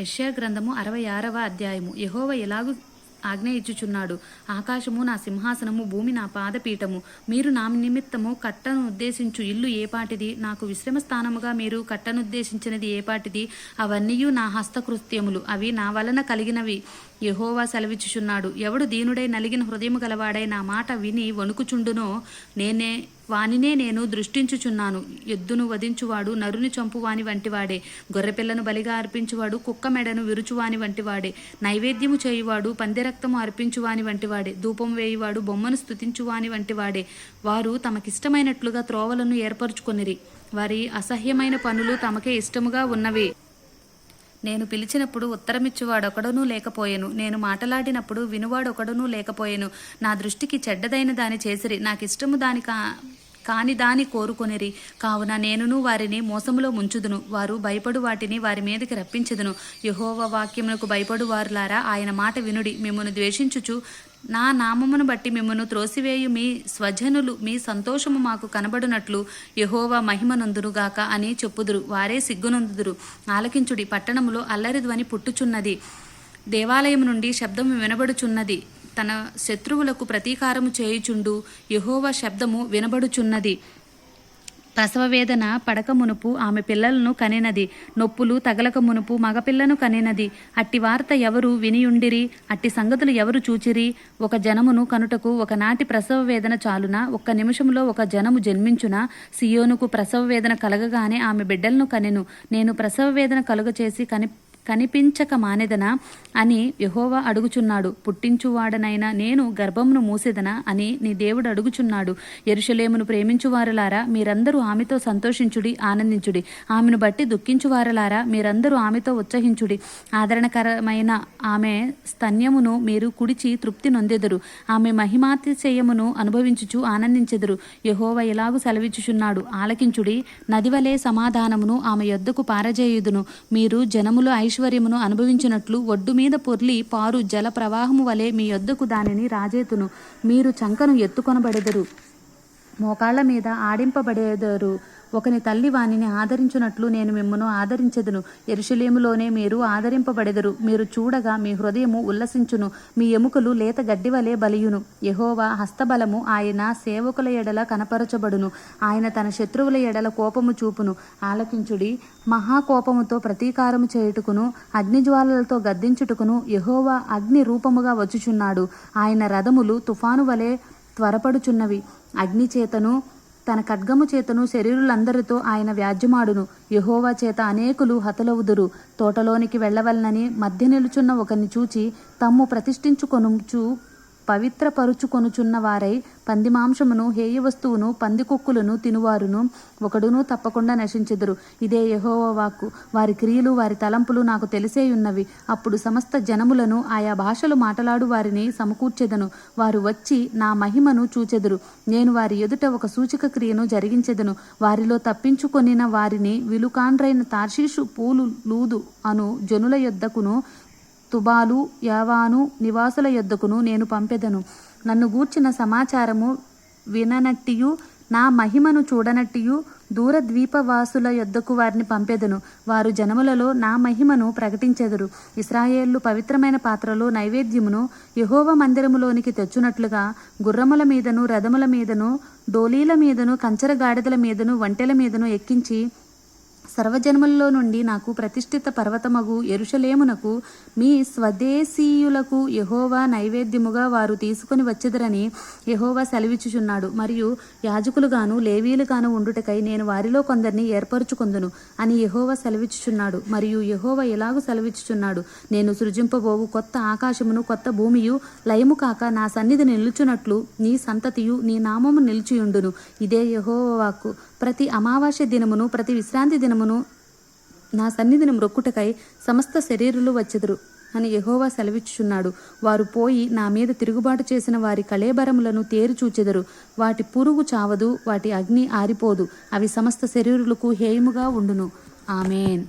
యష్యా గ్రంథము అరవై ఆరవ అధ్యాయము. యహోవ ఎలాగు ఆజ్ఞ ఇచ్చుచున్నాడు? ఆకాశము నా సింహాసనము భూమి నా పాదపీఠము. మీరు నా నిమిత్తము కట్టను ఉద్దేశించు ఇల్లు ఏపాటిది నాకు విశ్రమ స్థానముగా మీరు కట్టనుద్దేశించినది ఏపాటిది అవన్నీ నా హస్తకృత్యములు అవి నా వలన కలిగినవి. యహోవా సెలవిచ్చుచున్నాడు. ఎవడు దీనుడై నలిగిన హృదయము గలవాడై నా మాట విని వణుకుచుండునో నేనే వానినే నేను దృష్టించుచున్నాను. ఎద్దును వధించువాడు నరుని చంపువాని వంటివాడే. గొర్రెపిల్లను బలిగా అర్పించువాడు కుక్క మెడను విరుచువాని వంటివాడే. నైవేద్యము చేయువాడు పందిరక్తము అర్పించువాని వంటివాడే. ధూపం వేయువాడు బొమ్మను స్థుతించువాని వంటివాడే. వారు తమకిష్టమైనట్లుగా త్రోవలను ఏర్పరచుకొనిరి. వారి అసహ్యమైన పనులు తమకే ఇష్టముగా ఉన్నవి. నేను పిలిచినప్పుడు ఉత్తరమిచ్చువాడొకడునూ లేకపోయెను. నేను మాటలాడినప్పుడు వినువాడొకడునూ లేకపోయెను. నా దృష్టికి చెడ్డదైన దాని చేసిరి. నాకిష్టము దాని కా కాని దాని కోరుకొనిరి. కావున నేనును వారిని మోసములో ముంచుదును. వారు భయపడు వాటిని వారి మీదకి రప్పించదును. యహోవ వాక్యమునకు భయపడు వారులారా ఆయన మాట వినుడి. మిమ్మను ద్వేషించుచు నా నామమును బట్టి మిమ్మను త్రోసివేయు. మీ స్వజనులు మీ సంతోషము మాకు కనబడునట్లు యహోవా మహిమనందురుగాక అని చెప్పుదురు. వారే సిగ్గునందుదురు ఆలకించుడి. పట్టణములో అల్లరి ధ్వని పుట్టుచున్నది. దేవాలయం నుండి శబ్దము వినబడుచున్నది. తన శత్రువులకు ప్రతీకారము చేయుచుండు యహోవ శబ్దము వినబడుచున్నది. ప్రసవ వేదన పడక మునుపు ఆమె పిల్లలను కనినది. నొప్పులు తగలక మునుపు మగపిల్లను కనినది. అట్టి వార్త ఎవరు వినియుండిరి? అట్టి సంగతులు ఎవరు చూచిరి? ఒక జనమును కనుటకు ఒకనాటి ప్రసవ వేదన చాలున? ఒక్క నిమిషంలో ఒక జనము జన్మించున? సియోనుకు ప్రసవ వేదన కలగగానే ఆమె బిడ్డలను కనెను. నేను ప్రసవ వేదన కలుగచేసి కని కనిపించక మానెదనా అని యహోవా అడుగుచున్నాడు. పుట్టించువాడనైనా నేను గర్భమును మూసేదనా అని నీ దేవుడు అడుగుచున్నాడు. ఎరుషలేమును ప్రేమించువారలారా మీరందరూ ఆమెతో సంతోషించుడి ఆనందించుడి. ఆమెను బట్టి దుఃఖించువారలారా మీరందరూ ఆమెతో ఉత్సహించుడి. ఆదరణకరమైన ఆమె స్తన్యమును మీరు కుడిచి తృప్తి నొందెదరు. ఆమె మహిమాతిశయమును అనుభవించుచు ఆనందించెదరు. యహోవ ఇలాగు సెలవిచ్చుచున్నాడు? ఆలకించుడి నదివలే సమాధానమును ఆమె యొద్దకు పారజేయుదును. మీరు జనముల ఐశ్వర్యమును అనుభవించినట్లు ఒడ్డు మీద పొర్లి పారు జల ప్రవాహము వలె మీ యొద్దకు దానిని రాజేతును. మీరు చంకను ఎత్తుకొనబడెదరు. మోకాళ్ళ మీద ఆడింపబడేదరు. ఒకని తల్లి వానిని ఆదరించునట్లు నేను మిమ్మను ఆదరించెదను. ఎరుషులేములోనే మీరు ఆదరింపబడెదరు. మీరు చూడగా మీ హృదయము ఉల్లసించును. మీ ఎముకలు లేత గడ్డి వలె బలియును. యహోవా హస్తబలము ఆయన సేవకుల ఎడల కనపరచబడును. ఆయన తన శత్రువుల ఎడల కోపము చూపును. ఆలకించుడి మహాకోపముతో ప్రతీకారము చేయుటకును అగ్నిజ్వాలలతో గద్దించుటకును యహోవా అగ్ని రూపముగా వచ్చుచున్నాడు. ఆయన రథములు తుఫాను వలె త్వరపడుచున్నవి. అగ్ని చేతను తన ఖడ్గము చేతను శరీరులందరితో ఆయన వ్యాజ్యమాడును. యహోవా చేత అనేకులు హతలవుదురు. తోటలోనికి వెళ్ళవలనని మధ్య నిలుచున్న ఒకరిని చూచి తమ్ము ప్రతిష్ఠించుకొనుచు పవిత్రపరుచుకొనుచున్న వారై పంది మాంసమును హేయ వస్తువును పందికొక్కులను తినువారును ఒకడును తప్పకుండా నశించెదరు. ఇదే యహోవాకు వారి క్రియలు వారి తలంపులు నాకు తెలిసేయున్నవి. అప్పుడు సమస్త జనములను ఆయా భాషలు మాట్లాడు వారిని సమకూర్చెదను. వారు వచ్చి నా మహిమను చూచెదరు. నేను వారి ఎదుట ఒక సూచక క్రియను జరిగించెదను. వారిలో తప్పించుకొనిన వారిని విలుకాండ్రైన తార్షీషు పూలు లూదు అను జనుల యొద్దకును తుబాలు యావాను నివాసుల యొద్దకును నేను పంపెదను. నన్ను గూర్చిన సమాచారము విననట్టియు నా మహిమను చూడనట్టియు దూర ద్వీపవాసుల యొద్దకు వారిని పంపెదను. వారు జనములలో నా మహిమను ప్రకటించెదరు. ఇస్రాయేళ్ళు పవిత్రమైన పాత్రలో నైవేద్యమును యహోవ మందిరములోనికి తెచ్చునట్లుగా గుర్రముల మీదను రథముల మీదను డోలీల మీదను కంచర గాడిదల మీదను వంటెల మీదను ఎక్కించి సర్వజన్మల్లో నుండి నాకు ప్రతిష్ఠిత పర్వతమగు ఎరుషలేమునకు మీ స్వదేశీయులకు యహోవా నైవేద్యముగా వారు తీసుకుని వచ్చెదరని యహోవా సెలవిచ్చుచున్నాడు. మరియు యాజకులుగాను లేవీలుగాను ఉండుటకై నేను వారిలో కొందరిని ఏర్పరచుకొందును అని యహోవా సెలవిచ్చుచున్నాడు. మరియు యహోవా ఎలాగూ సెలవిచ్చుచున్నాడు? నేను సృజింపబోవు కొత్త ఆకాశమును కొత్త భూమియు లయము కాక నా సన్నిధి నిలుచునట్లు నీ సంతతియు నీ నామము నిలిచియుండును. ఇదే యహోవాకు వాక్కు. ప్రతి అమావాస్య దినమును ప్రతి విశ్రాంతి దినమును నా సన్నిధిని మ్రొక్కుటకై సమస్త శరీరులు వచ్చెదరు అని యహోవా సెలవిచ్చుచున్నాడు. వారు పోయి నా మీద తిరుగుబాటు చేసిన వారి కళేబరములను తేరుచూచెదరు వాటి పురుగు చావదు వాటి అగ్ని ఆరిపోదు. అవి సమస్త శరీరులకు హేయముగా ఉండును. ఆమెన్.